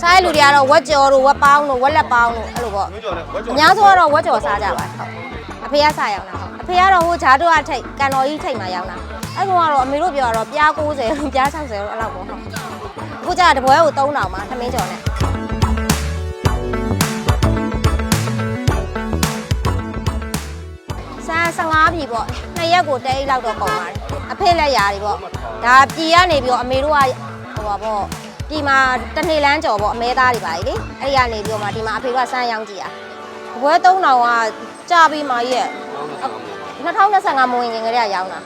စားရလူတွေကတော့ဝက်ကြော်တို့ဝက်ပေါင်းတို့ဝက်လက်ပေါင်းတို့အဲ့လိုပေါ့ဝက်ကြော်လဲဝက်ကြော်အများစုကတော့ဝက်ကြော်စားကြပါဟုတ်အဖေကစားရောက်တာဟုတ်အဖေကတော့ဟိုဂျာတို့အထိတ်ကန်တော်ကြီးထိတ်မှာရောက်တာအဲ့ကောင်ကတော့အမေတို့ပြောတော့ပြား90လို့ပြား60လို့အဲ့လောက်ပေါ့ဟုတ်အခုကျတပွဲကို3000ပါသမင်းကြော်နဲ့ 15ပြီပေါ့နှစ်ရက်ကိုတအိတ်လောက်တော့ကုန်ပါတယ်အဖေလက်ရာတွေပေါ့ဒါပြည်ကနေပြီးတော့အမေတို့ကဟိုပါပေါ့ပြည်မှာတစ်နေ့လမ်းကြော်ပေါ့အမဲသားတွေပါလေအဲ့ဒီကနေပြီးတော့မှဒီမှာအဖေတို့ကစမ်းရောင်းကြည့်တာဘွဲ3000ကကြာပြီးမှရဲ့2025မဝင်ခင်ကလေးကရောင်းတာ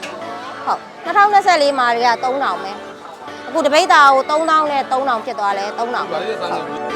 ဟုတ်2024မှာတွေက3000ပဲအခုတပိတ်တာကို3000နဲ့3000ဖြစ်သွားလဲ3000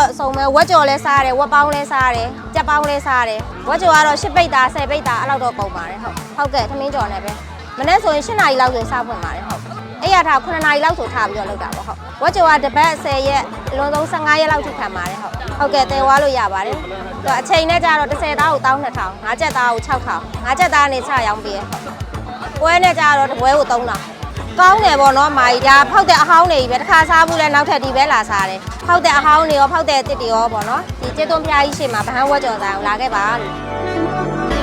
ပါလေးစမ်းနေပြီလူတွေကတော့အစုံပဲဝက်ကြော်လဲစားရတယ်ဝက်ပေါင်းလဲစားရတယ်ကြက်ပေါင်းလဲစားရတယ်ဝက်ကြော်ကတော့10ပိတ်တာ10ပိတ်တာအဲ့လောက်တော့ပုံပါတယ်ဟုတ်ဟုတ်ကဲ့သမင်းကြော်နဲ့ပဲမနေ့ဆိုရင်7နာရီလောက်ဆိုစားဖွင့်ပါတယ်ဟုတ်အဲ့ရထား9နာရီလောက်ဆိုထားပြီးတော့လုပ်တာပေါ့ဟုတ်ဝက်ကြော်ကတစ်ပတ်10ရက်အလွန်ဆုံး15ရက်လောက်ထိခံပါတယ်ဟုတ်ဟုတ်ကဲ့တဲဝါလို့ရပါတယ်တော့အချိန်နဲ့ကြတော့10သားကို12000 5ချက်သားကို6000 5ချက်သားနဲ့ချရောင်းပေးရဟုတ်ပွဲနဲ့ကြတော့တပွဲကို3000 ကောင်းတယ်ပေါ့နော်မာကြီးဒါဖောက်တဲ့အဟောင်းတွေကြီးပဲတစ်ခါစားဘူးလဲနောက်ထပ်ဒီပဲလာစားတယ်ဖောက်တဲ့အဟောင်းတွေရောဖောက်တဲ့အတစ်တွေရောပေါ့နော်ဒီကျေသွန်းဖျားကြီးရှေ့မှာဗဟန်းဝက်ကြော်ဆိုင်ကိုလာခဲ့ပါလို့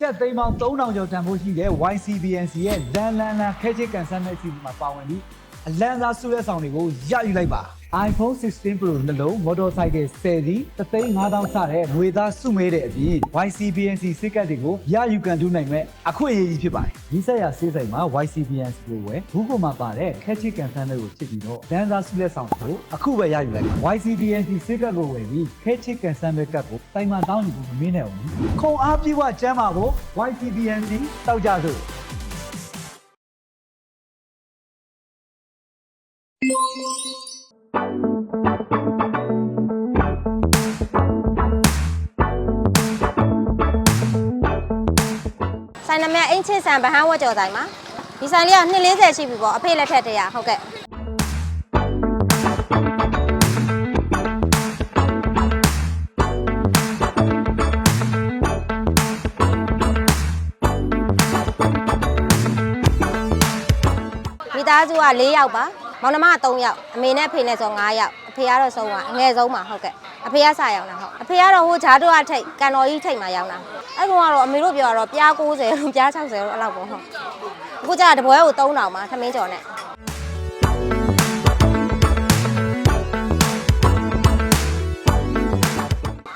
တက်သိန်းပေါင်း3000ကျော်တန်ဖိုးရှိတဲ့ YCBNC ရဲ့လန်လန်လန်ခဲချစ်ကန်ဆယ်မဲ့အစီအစဉ်မှာပါဝင်ပြီးအလန်းစားဆုလက်ဆောင်တွေကိုရယူလိုက်ပါ iPhone 16 Pro နှလုံး motorcycle 10စီး35000စတဲ့ငွေသားစုမဲတဲ့အပြင် YCBNC စစ်ကတ်တွေကိုရယူကန်ထူးနိုင်မဲ့အခွင့်အရေးကြီးဖြစ်ပါတယ်။ဒီဆက်ရဆေးဆိုင်မှာ YCBNC ကိုဝယ်ဘူးကိုမှာပါတဲ့ခဲချစ်ကန်ဆယ်မဲ့ကိုချစ်ပြီးတော့လန်းစားဆုလက်ဆောင်ကိုအခုပဲရယူလိုက်ပါ YCBNC စစ်ကတ်ကိုဝယ်ပြီးခဲချစ်ကန်ဆယ်မဲ့ကတ်ကိုတိုင်မှန်တောင်းယူဖို့မမင်းနဲ့ဘူး။ခုံအားပြေဝကျမ်းပါကို YCBNC တောက်ကြစို့ ဆိုင်နမအင်းချင်းဆန်ဗဟန်းဝက်ကြော်ဆိုင်မှာဒီဆိုင်လေးက240ရှိပြီပေါ့အဖေလက်ထက်တည်းရဟုတ်ကဲ့မိသားစုက4ယောက်ပါမောင်နှမက3ယောက်အမေနဲ့အဖေနဲ့ဆို5ယောက်အဖေကတော့ဆုံးပါအငယ်ဆုံးပါဟုတ်ကဲ့ အဖေကစရောက်တာဟုတ်အဖေကတော့ဟိုဂျာတို့အထိတ်ကန်တော်ကြီးထိတ်မှာရောက်တာအဲ့ကောင်ကတော့အမေတို့ပြောတော့ပြား90လို့ပြား60လို့အဲ့လောက်ပေါ့ဟုတ်အခုကျတပွဲကို3000ပါသမင်းကျော်နဲ့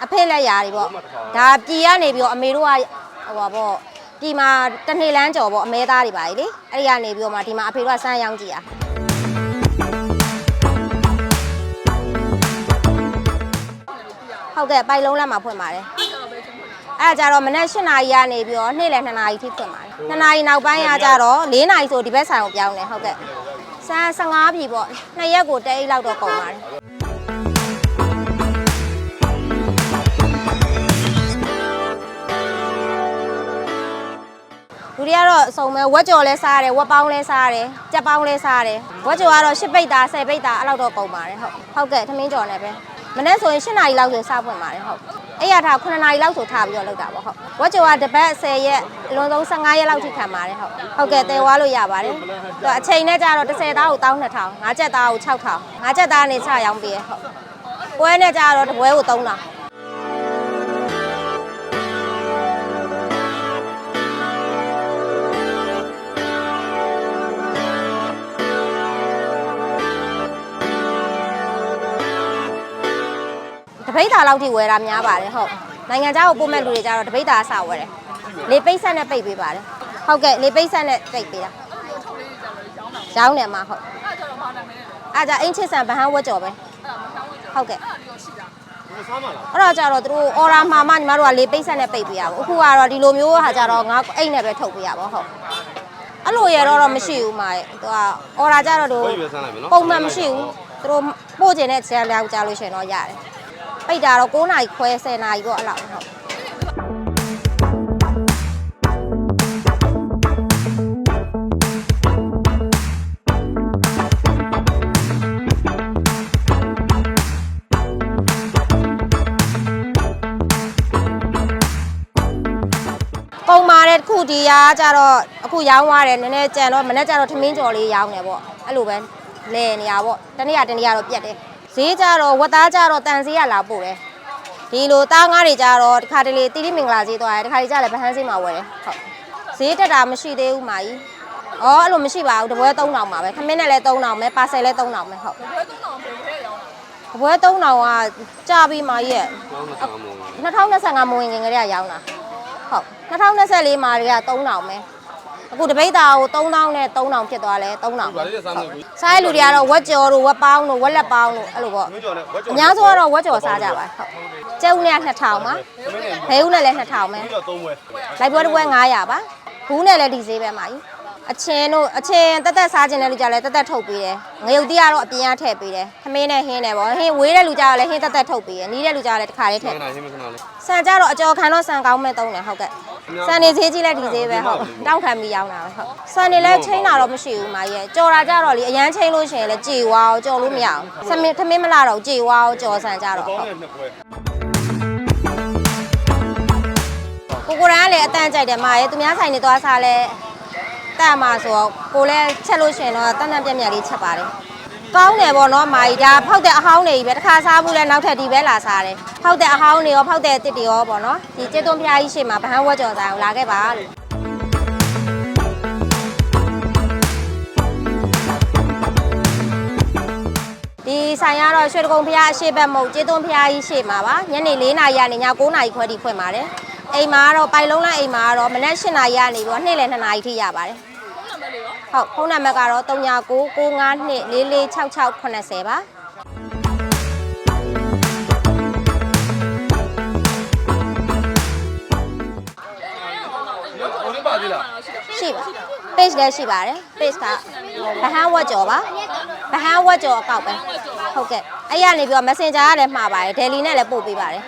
အဖေလက်ရာတွေပေါ့ဒါပြည်ကနေပြီးတော့အမေတို့ကဟိုပါပေါ့ဒီမှာတစ်နေ့လမ်းကျော်ပေါ့အမဲသားတွေပါလေအဲ့ဒီကနေပြီးတော့မှဒီမှာအဖေတို့ကစမ်းရောင်းကြည့်တာ ဟုတ်ကဲ့ပိုက်လုံးလက်မှာဖွင့်ပါတယ်အဲ့ဒါကြတော့မနေ့၈နာရီကနေပြီးတော့နေ့လယ်2နာရီထိဖွင့်ပါတယ်2နာရီနောက်ပိုင်းကကြတော့4နာရီဆိုဒီဘက်ဆိုင်ကိုပြောင်းတယ်ဟုတ်ကဲ့ဆန်း15ပြီပေါ့နှစ်ရက်ကိုတအိတ်လောက်တော့ကုန်ပါတယ်လူတွေကတော့အစုံပဲဝက်ကြော်လဲစားရတယ်ဝက်ပေါင်းလဲစားရတယ်ကြက်ပေါင်းလဲစားရတယ်ဝက်ကြော်ကတော့10ပိတ်တာ10ပိတ်တာအဲ့လောက်တော့ကုန်ပါတယ်ဟုတ်ဟုတ်ကဲ့သမင်းကြော်နဲ့ပဲ မနေ့ဆိုရင်7နာရီလောက်ဆိုစားဖွင့်ပါတယ်ဟုတ်အဲ့ရထား9နာရီလောက်ဆိုထားပြီးတော့လုပ်တာပေါ့ဟုတ်ဝက်ကြော်ကတစ်ပတ်10ရက်အလွန်ဆုံး15ရက်လောက်ထိခံပါတယ်ဟုတ်ဟုတ်ကဲ့တဲဝါလို့ရပါတယ်တော့အချိန်နဲ့ကြတော့10သားကို12000 5ချက်သားကို6000 5ချက်သားနဲ့ချရောင်းပေးရဟုတ်ပွဲနဲ့ကြတော့တစ်ပွဲကို3000 ပိတ်တာလောက်ထိဝယ်တာများပါတယ်ဟုတ်နိုင်ငံခြားကိုပို့မဲ့လူတွေကြတော့တပိတ်တာအစဝယ်တယ်လေပိတ်ဆက်နဲ့ပိတ်ပေးပါတယ်ဟုတ်ကဲ့လေပိတ်ဆက်နဲ့ပိတ်ပေးတာရောင်းတယ်မှာဟုတ်အားကြအင်းချစ်ဆန်ဗဟန်းဝက်ကြော်ပဲဟုတ်ကဲ့စားမလားအဲ့တော့ကြတော့သူတို့အော်ရာမှာမှညီမတို့ကလေပိတ်ဆက်နဲ့ပိတ်ပေးရပါဘူးအခုကတော့ဒီလိုမျိုးဟာကြတော့ငါအိတ်နဲ့ပဲထုတ်ပေးရပါဟုတ်အဲ့လိုရတော့တော့မရှိဘူးမာရဲ့သူကအော်ရာကြတော့တို့ဘယ်ရွယ်ဆန်းလိုက်မယ်နော်ပုံမှန်မရှိဘူးသူတို့ပို့ကျင်တဲ့ဆရာလောက်ကြားလို့ရှရင်တော့ရတယ် ပိတ်တာတော့9နာရီခွဲ10နာရီပေါ့အဲ့လောက်ဟုတ်ုံမာတဲ့တစ်ခုဒီရာကြတော့အခုရောင်းသွားတယ်နည်းနည်းကြံတော့မနေ့ကြတော့ထမင်းကြော်လေးရောင်းတယ်ပေါ့အဲ့လိုပဲလဲနေရပေါ့တနေ့ရတနေ့ရတော့ပြတ်တယ် ဈေးကြတော့ဝတ်သားကြတော့တန်ဈေးကလာပို့တယ်ဒီလိုသားငါးတွေကြတော့ဒီခါတလေတိတိမင်္ဂလာဈေးသွားတယ်ဒီခါကြီးကြလည်းဗဟန်းဈေးမှာဝယ်တယ်ဟုတ်ဈေးတက်တာမရှိသေးဘူးမာကြီးအော်အဲ့လိုမရှိပါဘူးတပွဲ3000ပါပဲခမင်းနဲ့လည်း3000ပဲပါဆယ်လည်း3000ပဲဟုတ်တပွဲ3000ကကြာပြီးမာကြီးရဲ့ကျောင်းမှာဆောင်းမုံ2025မိုးဝင်ငင်ကလေးကရောင်းတာဟုတ်2024မှာတွေက3000ပဲ အခုတပိတ်သားကို3000နဲ့3000ဖြစ်သွားလဲ3000ဘာလေးစားမလို့စားတဲ့လူတွေကတော့ဝက်ကြော်တို့ဝက်ပေါင်းတို့ဝက်လက်ပေါင်းတို့အဲ့လိုပေါ့မင်းကျော်နဲ့ဝက်ကျော်အများဆုံးကတော့ဝက်ကြော်စားကြပါဟုတ်ကျဲဦးနဲ့2000ပါဘဲဦးနဲ့လည်း2000ပဲမင်းကျော်သုံးဝက်လိုက်ပွဲတစ်ပွဲ900ပါဘူးနဲ့လည်းဒီဈေးပဲမှာကြီး အချင်းတို့အချင်းတက်တက်စားခြင်းတဲ့လူကြလည်းတက်တက်ထုတ်ပေးတယ်ငရုတ်တီးကတော့အပြင်ကထည့်ပေးတယ်ခမင်းနဲ့ဟင်းနဲ့ပေါ့ဟင်းဝေးတဲ့လူကြတော့လည်းဟင်းတက်တက်ထုတ်ပေးတယ်နီးတဲ့လူကြလည်းတစ်ခါလေးထခည့်ဏဟင်းမခဏလေးဆန်ကြတော့အကြော်ခံတော့ဆန်ကောင်းမဲ့သုံးတယ်ဟုတ်ကဲ့ဆန်နေဈေးကြီးလဲဒီဈေးပဲဟုတ်တောက်ခံပြီးရောင်းတာပဲဟုတ်ဆန်နေလဲချိန်တာတော့မရှိဘူးမာရဲ့ကြော်တာကြတော့လေအရန်ချိန်လို့ရှိရင်လဲကြေဝါအောင်ကြော်လို့မရအောင်ဆမင်းသမင်းမလာတော့ကြေဝါအောင်ကြော်ဆန်ကြတော့ကောဟုတ်င်းတဲ့နှစ်ပွဲကိုကိုရန်ကလည်းအတန်ကြိုက်တယ်မာရဲ့သူများဆိုင်နေသွားစားလဲ တက်မှာဆိုတော့ကိုလည်းချက်လို့ရှိရင်တော့တန်တန်ပြက်ပြက်လေးချက်ပါတယ်ကောင်းတယ်ပေါ့နော်မာကြီးဒါဖောက်တဲ့အဟောင်းတွေကြီးပဲတစ်ခါစားဘူးလဲနောက်ထပ်ဒီပဲလာစားတယ်ဖောက်တဲ့အဟောင်းတွေရောဖောက်တဲ့အတစ်တွေရောပေါ့နော်ဒီကျေသွန်းဖျားကြီးရှေ့မှာဗဟန်းဝက်ကြော်ဆိုင်ကိုလာခဲ့ပါလို့ဒီဆိုင်ကတော့ရွှေတကုံဖျားအရှိတ်ဘက်မဟုတ်ကျေးသွန်းဖျားကြီးရှေ့မှာပါညနေ4နာရီကနေည9နာရီခွဲထိဖွင့်ပါတယ် အိမ်မှာကတော့ပိုင်လုံးလိုက်အိမ်မှာကတော့မနက်8နာရီကနေပြီးတော့နေ့လယ်2နာရီထိရပါတယ်ဟုတ်ဖုန်းနံပါတ်ကတော့399952446680ပါဟိုလေးပါသေးလားရှိပါ page လည်းရှိပါတယ် page ကဗဟန်းဝက်ကြော်ပါဗဟန်းဝက်ကြော်အကောက်ပဲဟုတ်ကဲ့အဲ့ရနေပြီးတော့ messenger ကလည်းမှာပါတယ် daily နဲ့လည်းပို့ပေးပါတယ်